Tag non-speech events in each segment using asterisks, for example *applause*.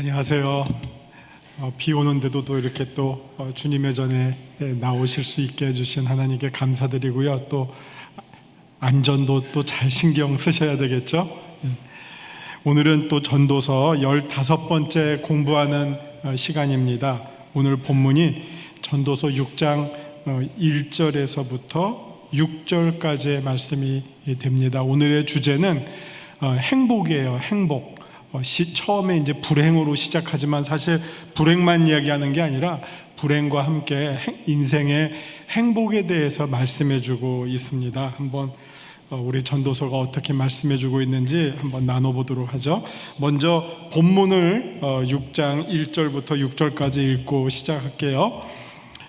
안녕하세요. 어, 비 오는데도 또 이렇게 또 어, 주님의 전에 나오실 수 있게 해주신 하나님께 감사드리고요. 또 안전도 또 잘 신경 쓰셔야 되겠죠. 예. 오늘은 또 전도서 15번째 공부하는 어, 시간입니다. 오늘 본문이 전도서 6장 1절에서부터 6절까지의 말씀이 됩니다. 오늘의 주제는 어, 행복이에요. 행복. 어, 시, 처음에 이제 불행으로 시작하지만 사실 불행만 이야기하는 게 아니라 불행과 함께 행, 인생의 행복에 대해서 말씀해주고 있습니다. 한번 어, 우리 전도서가 어떻게 말씀해주고 있는지 한번 나눠보도록 하죠. 먼저 본문을 어, 6장 1절부터 6절까지 읽고 시작할게요.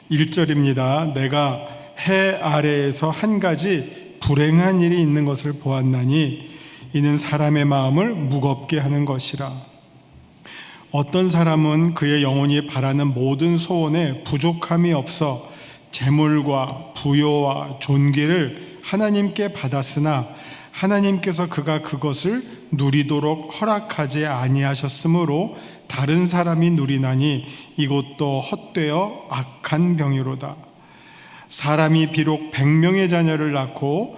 1절입니다. 내가 해 아래에서 한 가지 불행한 일이 있는 것을 보았나니 이는 사람의 마음을 무겁게 하는 것이라. 어떤 사람은 그의 영혼이 바라는 모든 소원에 부족함이 없어 재물과 부요와 존귀를 하나님께 받았으나 하나님께서 그가 그것을 누리도록 허락하지 아니하셨으므로 다른 사람이 누리나니 이것도 헛되어 악한 병이로다. 사람이 비록 백명의 자녀를 낳고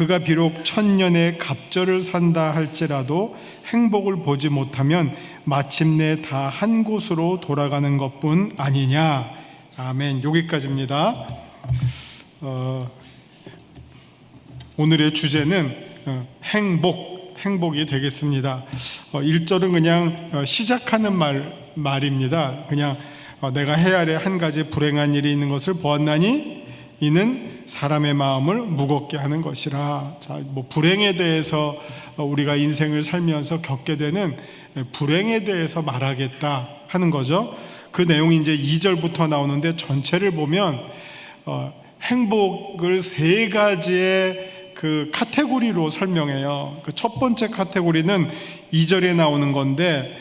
그가 비록 천년의 갑절을 산다 할지라도 행복을 보지 못하면 마침내 다 한 곳으로 돌아가는 것뿐 아니냐. 아멘. 여기까지입니다. 어, 오늘의 주제는 어, 행복 행복이 되겠습니다. 어, 1절은 그냥 어, 시작하는 말, 말입니다. 그냥 어, 내가 해 아래 한 가지 불행한 일이 있는 것을 보았나니 이는 사람의 마음을 무겁게 하는 것이라. 자, 뭐 불행에 대해서 우리가 인생을 살면서 겪게 되는 불행에 대해서 말하겠다 하는 거죠. 그 내용이 이제 2절부터 나오는데 전체를 보면 어, 행복을 세 가지의 그 카테고리로 설명해요. 그 첫 번째 카테고리는 2절에 나오는 건데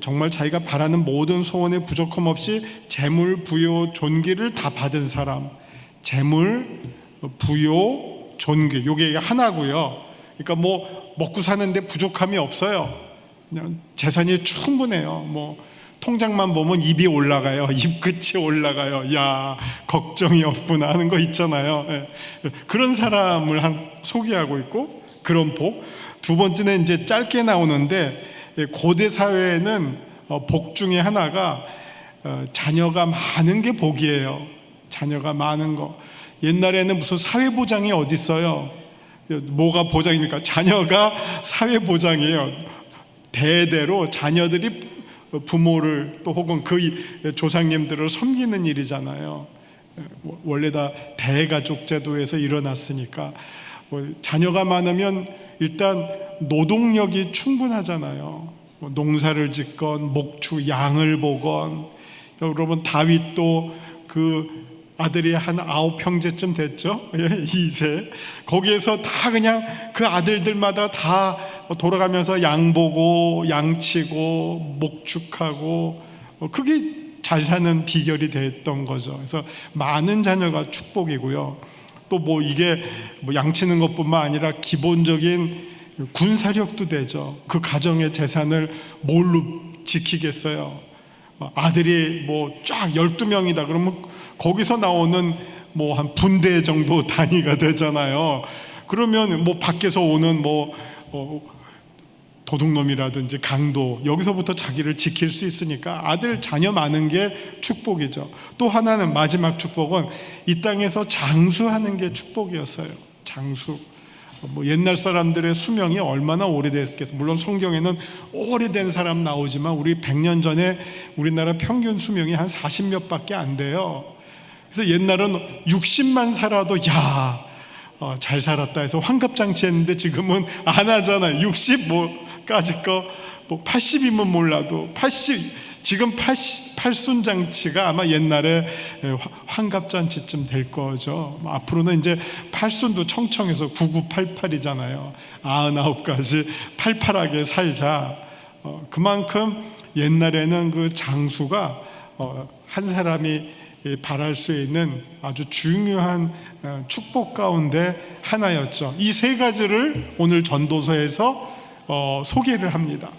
정말 자기가 바라는 모든 소원에 부족함 없이 재물, 부요, 존귀를 다 받은 사람. 재물, 부요, 존귀 요게 하나고요. 그러니까 뭐 먹고 사는데 부족함이 없어요. 그냥 재산이 충분해요. 뭐 통장만 보면 입이 올라가요. *laughs* 입 끝이 올라가요. 야 걱정이 없구나 하는 거 있잖아요. 예. 그런 사람을 한 소개하고 있고 그런 복. 두 번째는 이제 짧게 나오는데 고대 사회에는 어, 복 중에 하나가 어, 자녀가 많은 게 복이에요. 자녀가 많은 거. 옛날에는 무슨 사회보장이 어디 있어요? 뭐가 보장입니까? 자녀가 사회보장이에요. 대대로 자녀들이 부모를 또 혹은 그 조상님들을 섬기는 일이잖아요. 원래 다 대가족 제도에서 일어났으니까 뭐 자녀가 많으면 일단 노동력이 충분하잖아요. 뭐 농사를 짓건 목축 양을 보건 여러분 다윗도 그 아들이 한 아홉 형제쯤 됐죠. 예, 이세 거기에서 다 그냥 그 아들들마다 다 돌아가면서 양 보고 양 치고 목축하고 어, 그게 잘 사는 비결이 됐던 거죠. 그래서 많은 자녀가 축복이고요. 또 뭐 이게 뭐 양치는 것뿐만 아니라 기본적인 군사력도 되죠. 그 가정의 재산을 뭘로 지키겠어요? 어, 아들이 뭐 쫙 12명이다 그러면 거기서 나오는 뭐 한 분대 정도 *laughs* 단위가 되잖아요. 그러면 뭐 밖에서 오는 뭐 어, 도둑놈이라든지 강도 여기서부터 자기를 지킬 수 있으니까 아들 자녀 많은 게 축복이죠. 또 하나는 마지막 축복은 이 땅에서 장수하는 게 축복이었어요. 장수. 뭐 옛날 사람들의 수명이 얼마나 오래됐겠어. 물론 성경에는 오래된 사람 나오지만 우리 100년 전에 우리나라 평균 수명이 한 40몇 밖에 안 돼요. 그래서 옛날은 60만 살아도 야, 어, 잘 살았다 해서 환갑잔치 했는데 지금은 안 하잖아요. 60 뭐까지 거, 뭐 80이면 몰라도 80 지금 팔, 팔순장치가 아마 옛날에 화- 환갑잔치쯤 될 거죠. 뭐 앞으로는 이제 팔순도 청청해서 9988이잖아요. 99가지 팔팔하게 살자. 어, 그만큼 옛날에는 그 장수가 어, 한 사람이 이 바랄 수 있는 아주 중요한 어, 축복 가운데 하나였죠. 이 세 가지를 오늘 전도서에서 어, 소개를 합니다.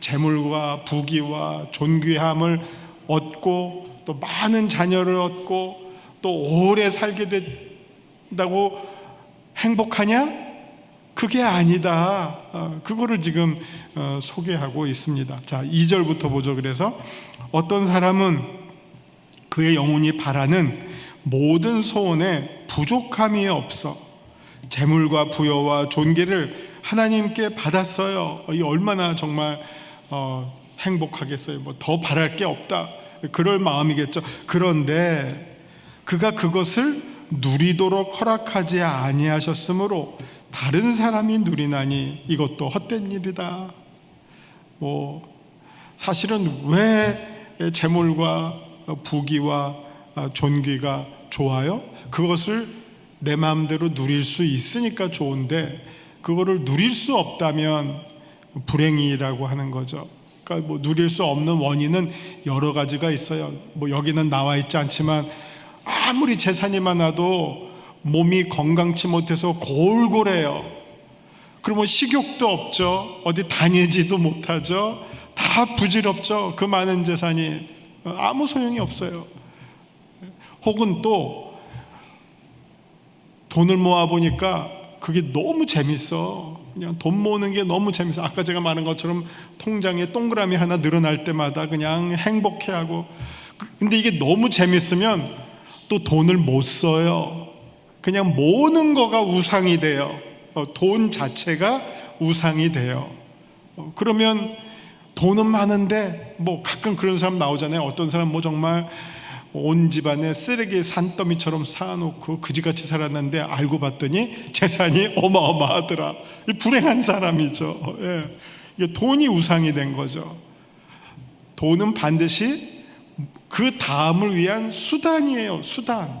재물과 부귀와 존귀함을 얻고 또 많은 자녀를 얻고 또 오래 살게 된다고 행복하냐? 그게 아니다. 어, 그거를 지금 어, 소개하고 있습니다. 자, 2절부터 보죠. 그래서 어떤 사람은 그의 영혼이 바라는 모든 소원에 부족함이 없어 재물과 부여와 존귀를 하나님께 받았어요. 이 얼마나 정말 어, 행복하겠어요. 뭐 더 바랄 게 없다. 그럴 마음이겠죠. 그런데 그가 그것을 누리도록 허락하지 아니하셨으므로 다른 사람이 누리나니 이것도 헛된 일이다. 뭐 사실은 왜 재물과 부귀와 존귀가 좋아요? 그것을 내 마음대로 누릴 수 있으니까 좋은데 그거를 누릴 수 없다면 불행이라고 하는 거죠. 그러니까 뭐 누릴 수 없는 원인은 여러 가지가 있어요. 뭐 여기는 나와 있지 않지만 아무리 재산이 많아도 몸이 건강치 못해서 골골해요. 그러면 식욕도 없죠. 어디 다니지도 못하죠. 다 부질없죠. 그 많은 재산이 아무 소용이 없어요. 혹은 또 돈을 모아 보니까 그게 너무 재밌어. 그냥 돈 모으는 게 너무 재밌어. 아까 제가 말한 것처럼 통장에 동그라미 하나 늘어날 때마다 그냥 행복해하고. 근데 이게 너무 재밌으면 또 돈을 못 써요. 그냥 모으는 거가 우상이 돼요. 어, 돈 자체가 우상이 돼요. 어, 그러면 돈은 많은데 뭐 가끔 그런 사람 나오잖아요. 어떤 사람 뭐 정말 온 집안에 쓰레기 산더미처럼 쌓아놓고 그지같이 살았는데 알고 봤더니 재산이 어마어마하더라. 이 불행한 사람이죠. 예. 이게 돈이 우상이 된 거죠. 돈은 반드시 그 다음을 위한 수단이에요. 수단.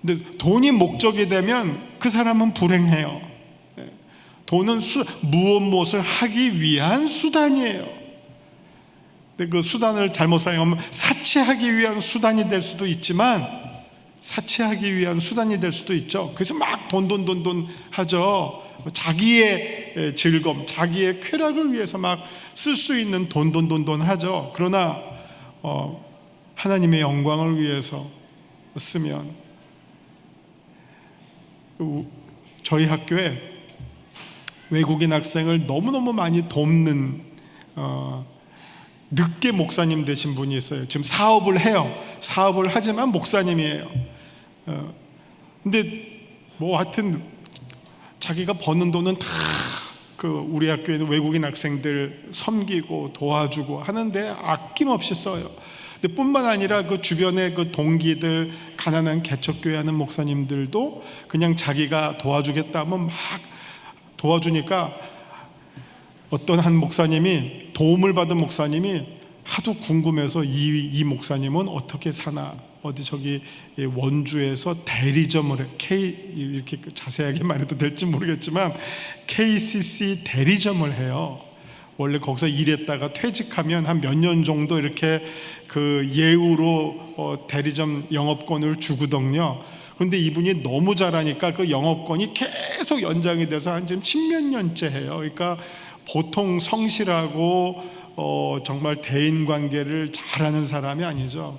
근데 돈이 목적이 되면 그 사람은 불행해요. 예. 돈은 수, 무엇 무엇을 하기 위한 수단이에요. 근데 그 수단을 잘못 사용하면 사치하기 위한 수단이 될 수도 있지만 사치하기 위한 수단이 될 수도 있죠. 그래서 막 돈 돈 돈 돈 하죠. 자기의 즐거움, 자기의 쾌락을 위해서 막 쓸 수 있는 돈 돈 돈 돈 하죠. 그러나 어, 하나님의 영광을 위해서 쓰면 저희 학교에 외국인 학생을 너무너무 많이 돕는 어, 늦게 목사님 되신 분이 있어요. 지금 사업을 해요. 사업을 하지만 목사님이에요. 어, 근데 뭐 하여튼 자기가 버는 돈은 다 그 우리 학교에 있는 외국인 학생들 섬기고 도와주고 하는데 아낌없이 써요. 근데 뿐만 아니라 그 주변에 그 동기들 가난한 개척교회 하는 목사님들도 그냥 자기가 도와주겠다 하면 막 도와주니까 어떤 한 목사님이 도움을 받은 목사님이 하도 궁금해서 이, 이 목사님은 어떻게 사나 어디 저기 원주에서 대리점을 해 K 이렇게 자세하게 *laughs* 말해도 될지 모르겠지만 KCC 대리점을 해요. 원래 거기서 일했다가 퇴직하면 한 몇 년 정도 이렇게 그 예우로 어, 대리점 영업권을 주거든요. 근데 이분이 너무 잘하니까 그 영업권이 계속 연장이 돼서 한 지금 십몇 년째 해요. 그러니까 보통 성실하고 어, 정말 대인 관계를 잘하는 사람이 아니죠.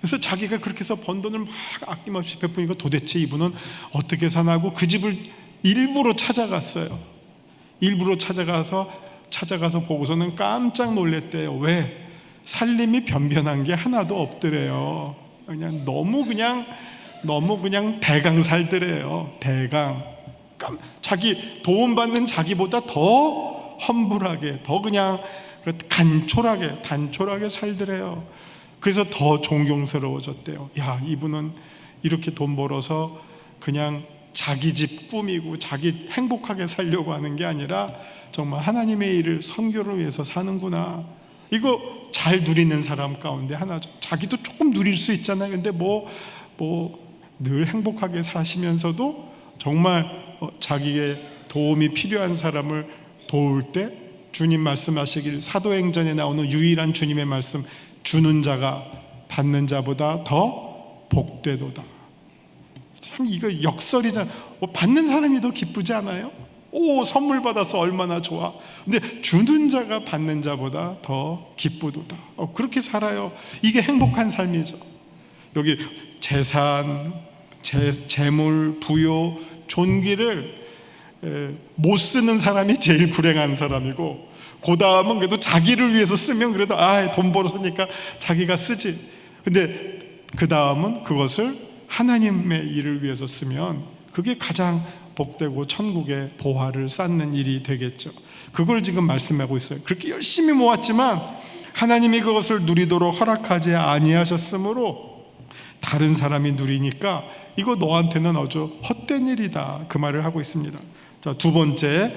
그래서 자기가 그렇게 해서 번 돈을 막 아낌없이 베푸니까 도대체 이분은 어떻게 사나고 그 집을 일부러 찾아갔어요. 일부러 찾아가서 찾아가서 보고서는 깜짝 놀랬대요. 왜? 살림이 변변한 게 하나도 없더래요. 그냥 너무 그냥 너무 그냥 대강 살더래요. 대강. 깜, 자기 도움받는 자기보다 더 험불하게, 더 그냥 그 간촐하게, 단촐하게 살더래요. 그래서 더 존경스러워졌대요. 야, 이분은 이렇게 돈 벌어서 그냥 자기 집 꾸미고 자기 행복하게 살려고 하는 게 아니라 정말 하나님의 일을 선교를 위해서 사는구나. 이거 잘 누리는 사람 가운데 하나죠. 자기도 조금 누릴 수 있잖아요. 근데 뭐 뭐 늘 행복하게 사시면서도 정말 어, 자기의 도움이 필요한 사람을 도울 때 주님 말씀하시길 사도행전에 나오는 유일한 주님의 말씀 주는 자가 받는 자보다 더 복되도다. 참 이거 역설이잖아. 어, 받는 사람이 더 기쁘지 않아요? 오 선물 받아서 얼마나 좋아. 근데 주는 자가 받는 자보다 더 기쁘도다. 어, 그렇게 살아요. 이게 행복한 삶이죠. 여기 재산, 재, 재물, 부요, 존귀를 에, 못 쓰는 사람이 제일 불행한 사람이고 그 다음은 그래도 자기를 위해서 쓰면 그래도 아 돈 벌었으니까 자기가 쓰지. 근데 그 다음은 그것을 하나님의 일을 위해서 쓰면 그게 가장 복되고 천국의 보화를 쌓는 일이 되겠죠. 그걸 지금 말씀하고 있어요. 그렇게 열심히 모았지만 하나님이 그것을 누리도록 허락하지 아니하셨으므로 다른 사람이 누리니까 이거 너한테는 아주 헛된 일이다. 그 말을 하고 있습니다. 자, 두 번째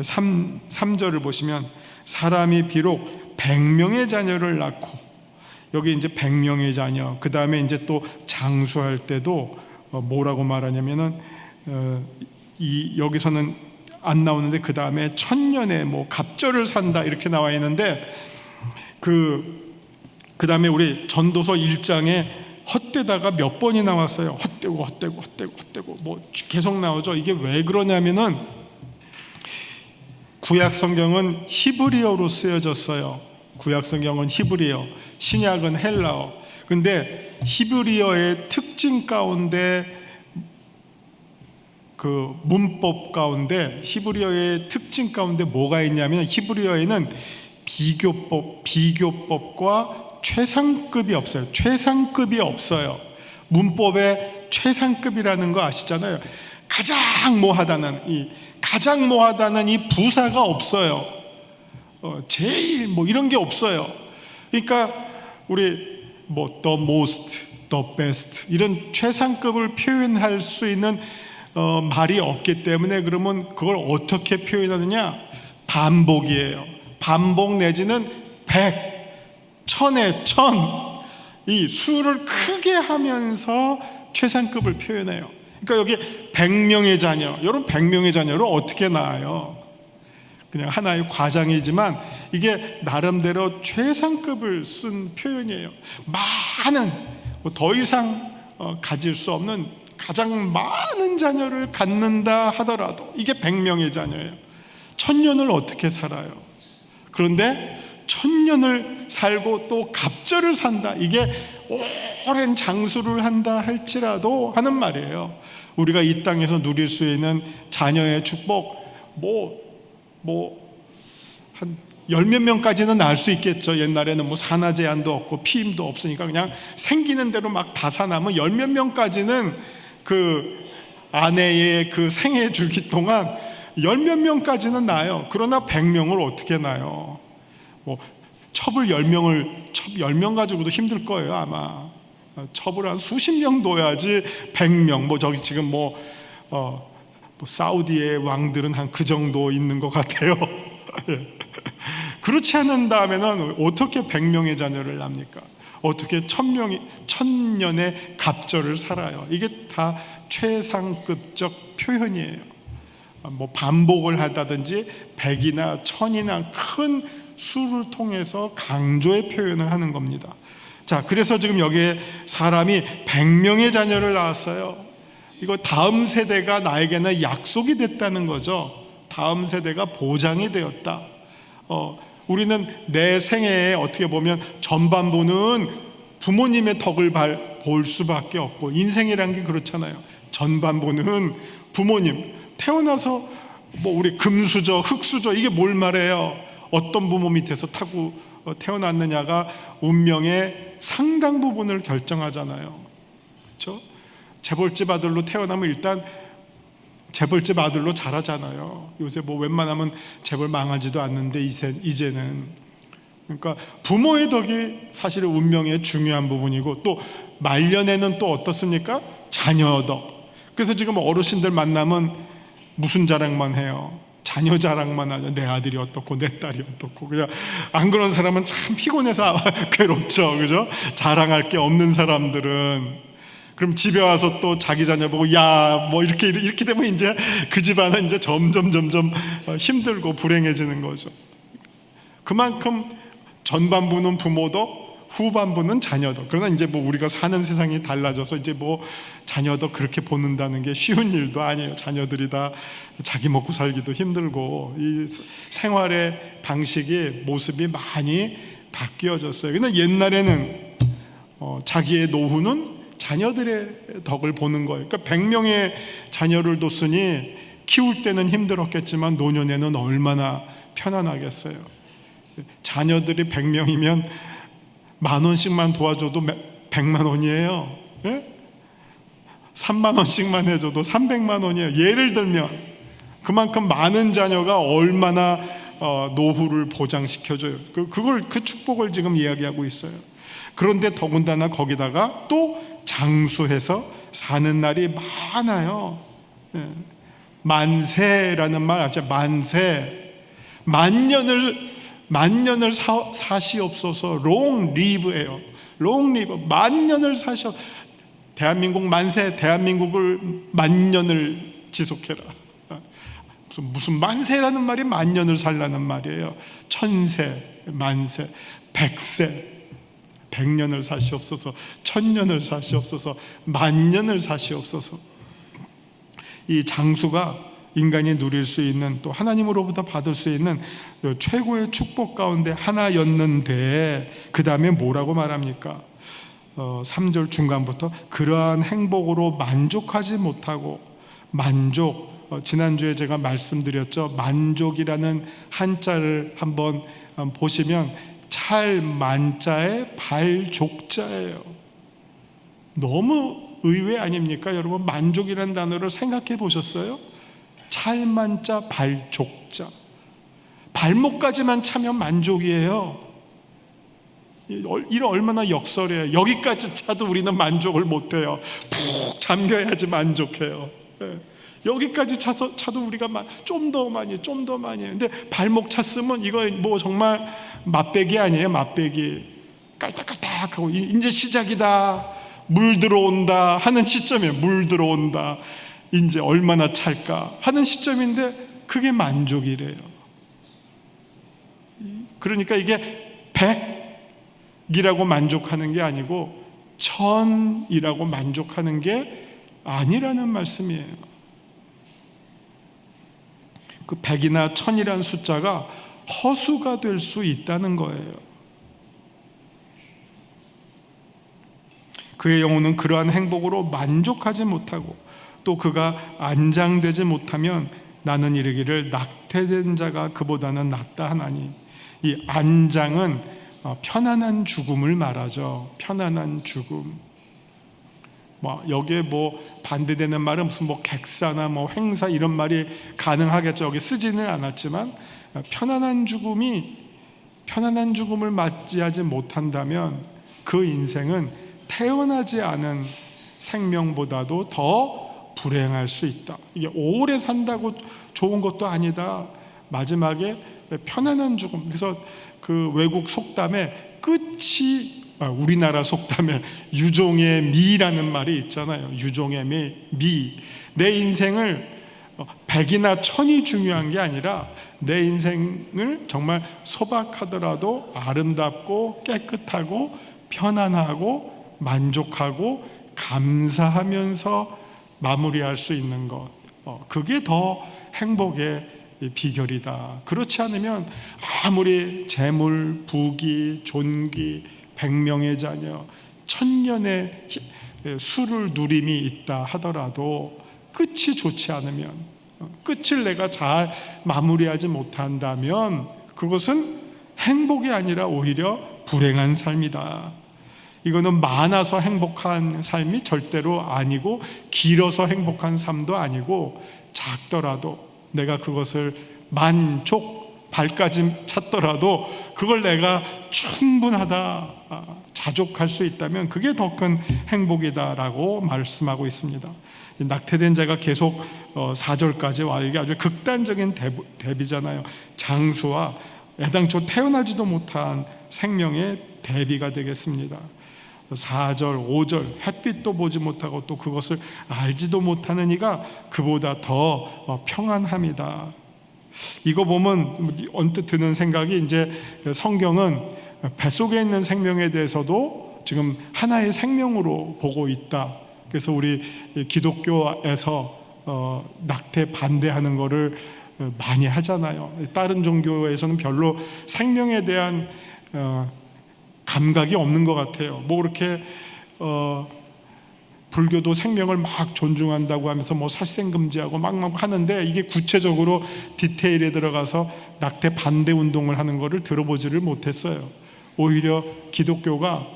3, 3절을 보시면 사람이 비록 100명의 자녀를 낳고 여기 이제 100명의 자녀 그 다음에 이제 또 장수할 때도 어, 뭐라고 말하냐면은 어, 이 여기서는 안 나오는데 그 다음에 천년에 뭐 갑절을 산다 이렇게 나와 있는데 그 그 다음에 우리 전도서 1장에 헛되다가 몇 번이 나왔어요. 헛되고 헛되고 헛되고 헛되고 뭐 계속 나오죠. 이게 왜 그러냐면은 구약 성경은 히브리어로 쓰여졌어요. 구약 성경은 히브리어, 신약은 헬라어. 근데 히브리어의 특징 가운데 그 문법 가운데 히브리어의 특징 가운데 뭐가 있냐면 히브리어에는 비교법, 비교법과 최상급이 없어요. 최상급이 없어요. 문법에 최상급이라는 거 아시잖아요. 가장 뭐하다는 이 가장 뭐하다는 이 부사가 없어요. 어, 제일 뭐 이런 게 없어요. 그러니까 우리 뭐 the most, the best 이런 최상급을 표현할 수 있는 어, 말이 없기 때문에 그러면 그걸 어떻게 표현하느냐? 반복이에요. 반복 내지는 백, 천에 천. 이 수를 크게 하면서 최상급을 표현해요. 그러니까 여기 100명의 자녀, 여러분 100명의 자녀를 어떻게 낳아요? 그냥 하나의 과장이지만 이게 나름대로 최상급을 쓴 표현이에요. 많은 뭐더 이상 어, 가질 수 없는 가장 많은 자녀를 갖는다 하더라도 이게 100명의 자녀예요. 천년을 어떻게 살아요? 그런데 천년을 살고 또 갑절을 산다. 이게 오랜 장수를 한다 할지라도 하는 말이에요. 우리가 이 땅에서 누릴 수 있는 자녀의 축복 뭐 뭐 한 열몇 명까지는 낳을 수 있겠죠. 옛날에는 뭐 산화 제한도 없고 피임도 없으니까 그냥 생기는 대로 막 다 사나면 열 몇 명까지는 그 아내의 그 생애 주기 동안 열 몇 명까지는 나요. 그러나 백 명을 어떻게 나요? 뭐 첩을 열 명을 첩열명 가지고도 힘들 거예요 아마. 첩을 한 수십 명 둬야지 백 명. 뭐 저기 지금 뭐 어. 뭐 사우디의 왕들은 한 그 정도 있는 것 같아요. *laughs* 예. 그렇지 않은다면은 어떻게 백 명의 자녀를 낳습니까? 어떻게 천 명이 천년의 갑절을 살아요? 이게 다 최상급적 표현이에요. 뭐 반복을 하다든지 백이나 천이나 큰 수를 통해서 강조의 표현을 하는 겁니다. 자, 그래서 지금 여기에 사람이 100명의 자녀를 낳았어요. 이거 다음 세대가 나에게는 약속이 됐다는 거죠. 다음 세대가 보장이 되었다. 어, 우리는 내 생애에 어떻게 보면 전반부는 부모님의 덕을 발, 볼 수밖에 없고 인생이란 게 그렇잖아요. 전반부는 부모님 태어나서 뭐 우리 금수저, 흙수저 이게 뭘 말해요? 어떤 부모 밑에서 타고 어, 태어났느냐가 운명의 상당 부분을 결정하잖아요. 그렇죠? 재벌집 아들로 태어나면 일단 재벌집 아들로 자라잖아요. 요새 뭐 웬만하면 재벌 망하지도 않는데 이제, 이제는 그러니까 부모의 덕이 사실 운명의 중요한 부분이고 또 말년에는 또 어떻습니까? 자녀 덕. 그래서 지금 어르신들 만나면 무슨 자랑만 해요? 자녀 자랑만 하죠. 내 아들이 어떻고 내 딸이 어떻고 그냥 안 그런 사람은 참 피곤해서 *laughs* 괴롭죠. 그죠? 자랑할 게 없는 사람들은 그럼 집에 와서 또 자기 자녀 보고 야 뭐 이렇게 이렇게 되면 이제 그 집안은 이제 점점 점점 어, 힘들고 불행해지는 거죠. 그만큼 전반부는 부모도 후반부는 자녀도. 그러나 이제 뭐 우리가 사는 세상이 달라져서 이제 뭐 자녀도 그렇게 보는다는 게 쉬운 일도 아니에요. 자녀들이 다 자기 먹고 살기도 힘들고 이 생활의 방식이 모습이 많이 바뀌어졌어요. 근데 옛날에는 어, 자기의 노후는 자녀들의 덕을 보는 거예요. 그러니까 100명의 자녀를 뒀으니 키울 때는 힘들었겠지만 노년에는 얼마나 편안하겠어요. 자녀들이 100명이면 만 원씩만 도와줘도 100만 원이에요. 예? 3만 원씩만 해줘도 300만 원이에요. 예를 들면 그만큼 많은 자녀가 얼마나 어, 노후를 보장시켜줘요. 그, 그걸 그 축복을 지금 이야기하고 있어요. 그런데 더군다나 거기다가 또 장수해서 사는 날이 많아요. 예. 만세라는 말 아죠? 만세. 만년을 만년을 사, 사시옵소서. 롱 리브예요. 롱 리브. 만년을 사시옵. 대한민국 만세. 대한민국을 만년을 지속해라. 무슨 무슨 만세라는 말이 만년을 살라는 말이에요. 천세, 만세, 백세. 백년을 사시옵소서, 천년을 사시옵소서, 만년을 사시옵소서. 이 장수가 인간이 누릴 수 있는 또 하나님으로부터 받을 수 있는 최고의 축복 가운데 하나였는데 그 다음에 뭐라고 말합니까? 어, 3절 중간부터 그러한 행복으로 만족하지 못하고 만족 어, 지난주에 제가 말씀드렸죠 만족이라는 한자를 한번 어, 보시면 찰 만자의 발족자예요. 너무 의외 아닙니까? 여러분 만족이라는 단어를 생각해 보셨어요? 찰만자 발족자. 발목까지만 차면 만족이에요. 이런 얼마나 역설이에요. 여기까지 차도 우리는 만족을 못해요. 푹 잠겨야지 만족해요. 예. 여기까지 차서 차도 우리가 좀 더 많이, 좀 더 많이. 근데 발목 찼으면 이거 뭐 정말 맛배기 아니에요, 맛배기. 깔딱깔딱하고 이제 시작이다. 물 들어온다 하는 시점이에요. 물 들어온다. 이제 얼마나 찰까 하는 시점인데 그게 만족이래요. 그러니까 이게 백이라고 만족하는 게 아니고 천이라고 만족하는 게 아니라는 말씀이에요. 그 백이나 천이라는 숫자가 허수가 될 수 있다는 거예요. 그의 영혼은 그러한 행복으로 만족하지 못하고 또 그가 안장되지 못하면 나는 이르기를 낙태된 자가 그보다는 낫다 하나니 이 안장은 어, 편안한 죽음을 말하죠. 편안한 죽음. 뭐 여기에 뭐 반대되는 말은 무슨 뭐 객사나 뭐 횡사 이런 말이 가능하겠죠. 여기 쓰지는 않았지만 편안한 죽음이 편안한 죽음을 맞이하지 못한다면 그 인생은 태어나지 않은 생명보다도 더 불행할 수 있다. 이게 오래 산다고 좋은 것도 아니다. 마지막에 편안한 죽음. 그래서 그 외국 속담에 끝이 아, 우리나라 속담에 *laughs* 유종의 미라는 말이 있잖아요. 유종의 미. 미. 내 인생을 백이나 천이 중요한 게 아니라 내 인생을 정말 소박하더라도 아름답고 깨끗하고 편안하고 만족하고 감사하면서 마무리할 수 있는 것. 어, 그게 더 행복의 비결이다. 그렇지 않으면 아무리 재물, 부귀, 존귀, 백명의 자녀, 천년의 수를 누림이 있다 하더라도 끝이 좋지 않으면 어, 끝을 내가 잘 마무리하지 못한다면 그것은 행복이 아니라 오히려 불행한 삶이다. 이거는 많아서 행복한 삶이 절대로 아니고 길어서 행복한 삶도 아니고 작더라도 내가 그것을 만족 발까지 찾더라도 그걸 내가 충분하다 아, 자족할 수 있다면 그게 더 큰 행복이다라고 말씀하고 있습니다. 낙태된 자가 계속 어, 4절까지 와 이게 아주 극단적인 대비잖아요. 장수와 애당초 태어나지도 못한 생명의 대비가 되겠습니다. 4절, 5절 햇빛도 보지 못하고 또 그것을 알지도 못하는 이가 그보다 더 어, 평안합니다. 이거 보면 언뜻 드는 생각이 이제 성경은 뱃속에 있는 생명에 대해서도 지금 하나의 생명으로 보고 있다. 그래서 우리 기독교에서 어, 낙태 반대하는 거를 어, 많이 하잖아요. 다른 종교에서는 별로 생명에 대한 어, 감각이 없는 것 같아요. 뭐 그렇게 어, 불교도 생명을 막 존중한다고 하면서 뭐 살생 금지하고 막막 하는데 이게 구체적으로 디테일에 들어가서 낙태 반대 운동을 하는 것을 들어보지를 못했어요. 오히려 기독교가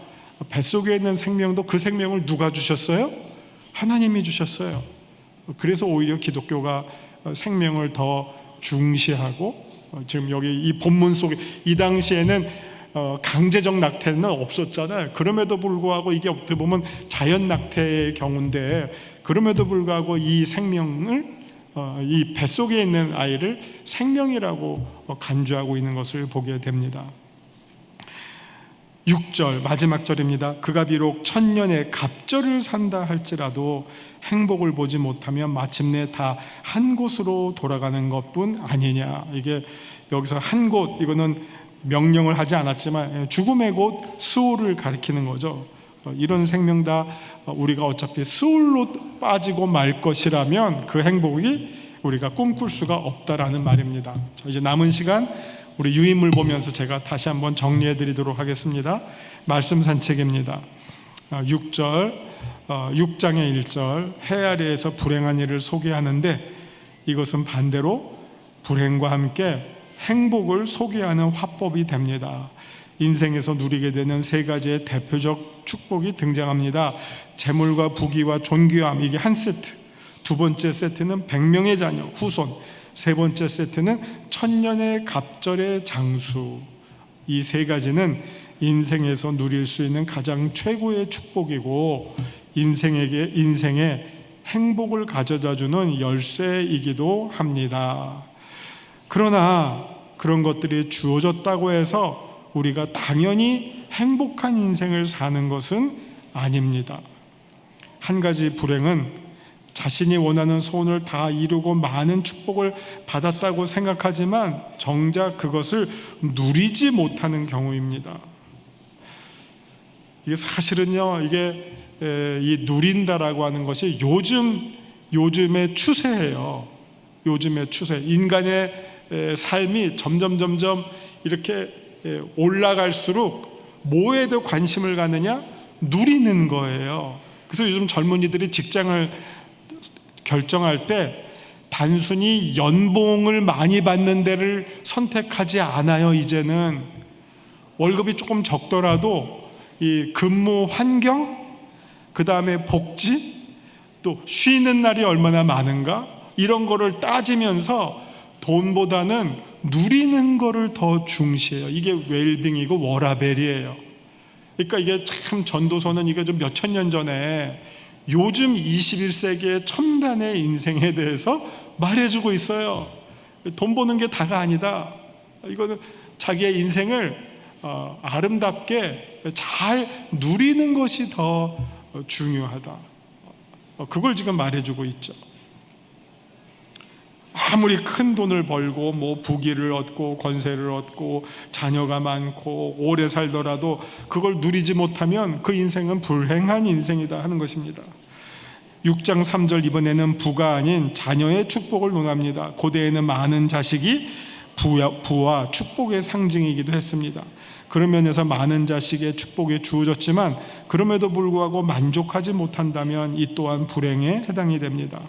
뱃속에 있는 생명도 그 생명을 누가 주셨어요? 하나님이 주셨어요. 그래서 오히려 기독교가 생명을 더 중시하고 어, 지금 여기 이 본문 속에 이 당시에는 어, 강제적 낙태는 없었잖아요. 그럼에도 불구하고 이게 어떻게 보면 자연 낙태의 경우인데 그럼에도 불구하고 이 생명을 어, 이 뱃속에 있는 아이를 생명이라고 어, 간주하고 있는 것을 보게 됩니다. 6절 마지막 절입니다. 그가 비록 천년의 갑절을 산다 할지라도 행복을 보지 못하면 마침내 다 한 곳으로 돌아가는 것뿐 아니냐. 이게 여기서 한 곳 이거는 명령을 하지 않았지만 죽음의 곳 수호를 가리키는 거죠. 어, 이런 생명 다 우리가 어차피 수울로 빠지고 말 것이라면 그 행복이 우리가 꿈꿀 수가 없다라는 말입니다. 자, 이제 남은 시간 우리 유인물 보면서 제가 다시 한번 정리해 드리도록 하겠습니다. 말씀 산책입니다. 6절, 6장의 1절, 해 아래에서 불행한 일을 소개하는데 이것은 반대로 불행과 함께 행복을 소개하는 화법이 됩니다. 인생에서 누리게 되는 세 가지의 대표적 축복이 등장합니다. 재물과 부귀와 존귀함, 이게 한 세트. 두 번째 세트는 백명의 자녀, 후손. 세 번째 세트는 천년의 갑절의 장수. 이 세 가지는 인생에서 누릴 수 있는 가장 최고의 축복이고 인생에게 인생에 행복을 가져다 주는 열쇠이기도 합니다. 그러나 그런 것들이 주어졌다고 해서 우리가 당연히 행복한 인생을 사는 것은 아닙니다. 한 가지 불행은 자신이 원하는 소원을 다 이루고 많은 축복을 받았다고 생각하지만 정작 그것을 누리지 못하는 경우입니다. 이게 사실은요, 이게 이 누린다라고 하는 것이 요즘 요즘의 추세예요. 요즘의 추세. 인간의 삶이 점점 점점 이렇게 올라갈수록 뭐에 더 관심을 갖느냐? 누리는 거예요. 그래서 요즘 젊은이들이 직장을 결정할 때 단순히 연봉을 많이 받는 데를 선택하지 않아요, 이제는. 월급이 조금 적더라도 이 근무 환경, 그 다음에 복지, 또 쉬는 날이 얼마나 많은가, 이런 거를 따지면서 돈보다는 누리는 거를 더 중시해요. 이게 웰빙이고 워라벨이에요. 그러니까 이게 참 전도서는 이게 좀 몇천 년 전에 요즘 21세기의 첨단의 인생에 대해서 말해주고 있어요. 돈 버는 게 다가 아니다. 이거는 자기의 인생을 어, 아름답게 잘 누리는 것이 더 중요하다. 어, 그걸 지금 말해주고 있죠. 아무리 큰 돈을 벌고 뭐 부귀를 얻고 권세를 얻고 자녀가 많고 오래 살더라도 그걸 누리지 못하면 그 인생은 불행한 인생이다 하는 것입니다. 6장 3절 이번에는 부가 아닌 자녀의 축복을 논합니다. 고대에는 많은 자식이 부와, 부와 축복의 상징이기도 했습니다. 그런 면에서 많은 자식의 축복이 주어졌지만 그럼에도 불구하고 만족하지 못한다면 이 또한 불행에 해당이 됩니다.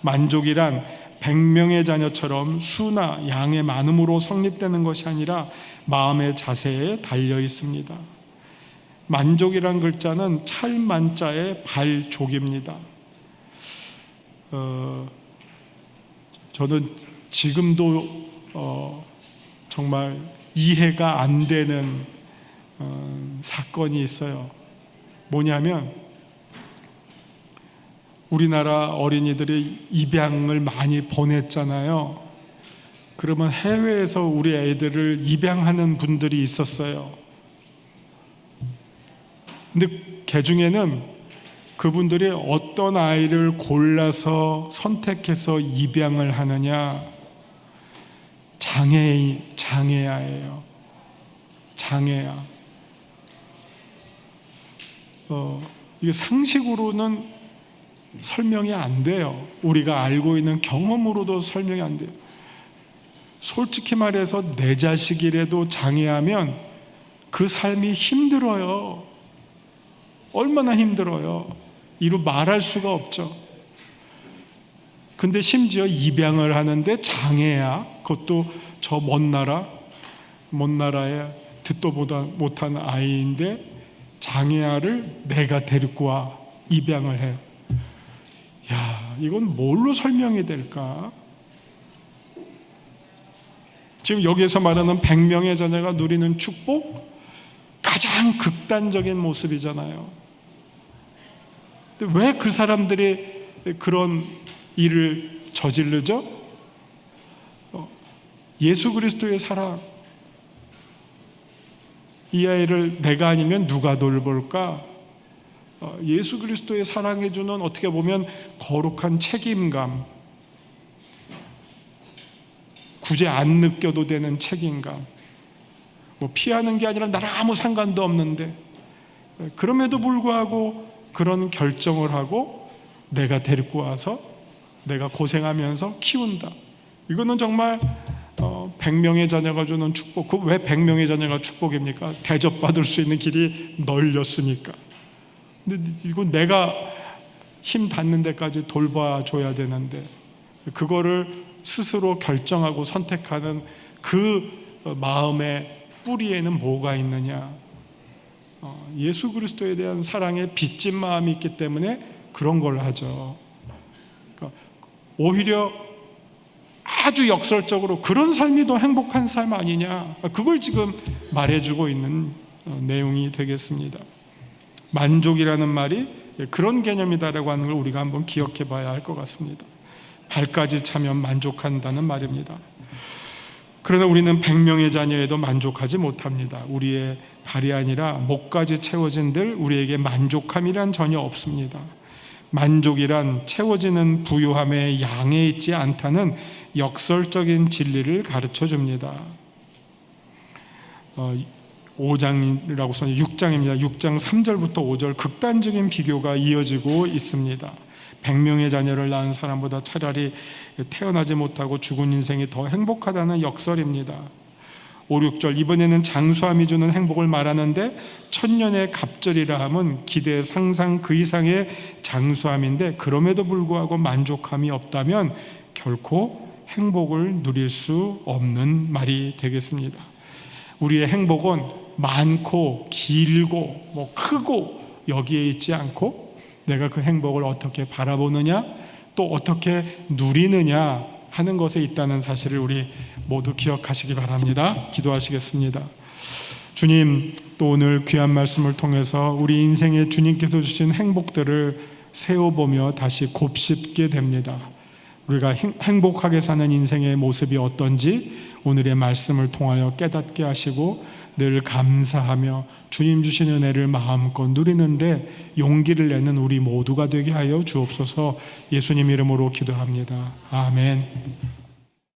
만족이란 100명의 자녀처럼 수나 양의 많음으로 성립되는 것이 아니라 마음의 자세에 달려 있습니다. 만족이란 글자는 찰만자의 발족입니다. 어, 저는 지금도 어, 정말 이해가 안 되는 어, 사건이 있어요. 뭐냐면 우리나라 어린이들이 입양을 많이 보냈잖아요. 그러면 해외에서 우리 애들을 입양하는 분들이 있었어요. 근데 개 중에는 그분들이 어떤 아이를 골라서 선택해서 입양을 하느냐 장애 장애아예요. 장애아. 어, 이게 상식으로는 설명이 안 돼요. 우리가 알고 있는 경험으로도 설명이 안 돼요. 솔직히 말해서 내 자식이라도 장애하면 그 삶이 힘들어요. 얼마나 힘들어요. 이루 말할 수가 없죠. 근데 심지어 입양을 하는데 장애야. 그것도 저 먼 나라, 먼 나라에 듣도 보다 못한 아이인데 장애아를 내가 데리고 와 입양을 해. 야, 이건 뭘로 설명이 될까? 지금 여기에서 말하는 100명의 자녀가 누리는 축복 가장 극단적인 모습이잖아요. 왜 그 사람들이 그런 일을 저지르죠? 어, 예수 그리스도의 사랑. 이 아이를 내가 아니면 누가 돌볼까? 어, 예수 그리스도의 사랑해 주는 어떻게 보면 거룩한 책임감, 굳이 안 느껴도 되는 책임감, 뭐 피하는 게 아니라 나랑 아무 상관도 없는데 그럼에도 불구하고 그런 결정을 하고 내가 데리고 와서 내가 고생하면서 키운다. 이거는 정말 어, 100명의 자녀가 주는 축복. 그 왜 100명의 자녀가 축복입니까? 대접받을 수 있는 길이 널렸으니까. 이건 내가 힘 닿는 데까지 돌봐줘야 되는데 그거를 스스로 결정하고 선택하는 그 마음의 뿌리에는 뭐가 있느냐? 어, 예수 그리스도에 대한 사랑에 빚진 마음이 있기 때문에 그런 걸 하죠. 그러니까 오히려 아주 역설적으로 그런 삶이 더 행복한 삶 아니냐. 그걸 지금 말해주고 있는 어, 내용이 되겠습니다. 만족이라는 말이 그런 개념이다라고 하는 걸 우리가 한번 기억해 봐야 할 것 같습니다. 발까지 차면 만족한다는 말입니다. 그러나 우리는 100명의 자녀에도 만족하지 못합니다. 우리의 발이 아니라 목까지 채워진 들 우리에게 만족함이란 전혀 없습니다. 만족이란 채워지는 부유함의 양에 있지 않다는 역설적인 진리를 가르쳐 줍니다. 어, 5장이라고 써는 6장입니다. 6장 3절부터 5절 극단적인 비교가 이어지고 있습니다. 100명의 자녀를 낳은 사람보다 차라리 태어나지 못하고 죽은 인생이 더 행복하다는 역설입니다. 5, 6절 이번에는 장수함이 주는 행복을 말하는데 천년의 갑절이라 함은 기대 상상 그 이상의 장수함인데 그럼에도 불구하고 만족함이 없다면 결코 행복을 누릴 수 없는 말이 되겠습니다. 우리의 행복은 많고 길고 뭐 크고 여기에 있지 않고 내가 그 행복을 어떻게 바라보느냐 또 어떻게 누리느냐 하는 것에 있다는 사실을 우리 모두 기억하시기 바랍니다. 기도하시겠습니다. 주님, 또 오늘 귀한 말씀을 통해서 우리 인생에 주님께서 주신 행복들을 세워보며 다시 곱씹게 됩니다. 우리가 행복하게 사는 인생의 모습이 어떤지 오늘의 말씀을 통하여 깨닫게 하시고 늘 감사하며 주님 주신 은혜를 마음껏 누리는데 용기를 내는 우리 모두가 되게 하여 주옵소서 예수님 이름으로 기도합니다. 아멘.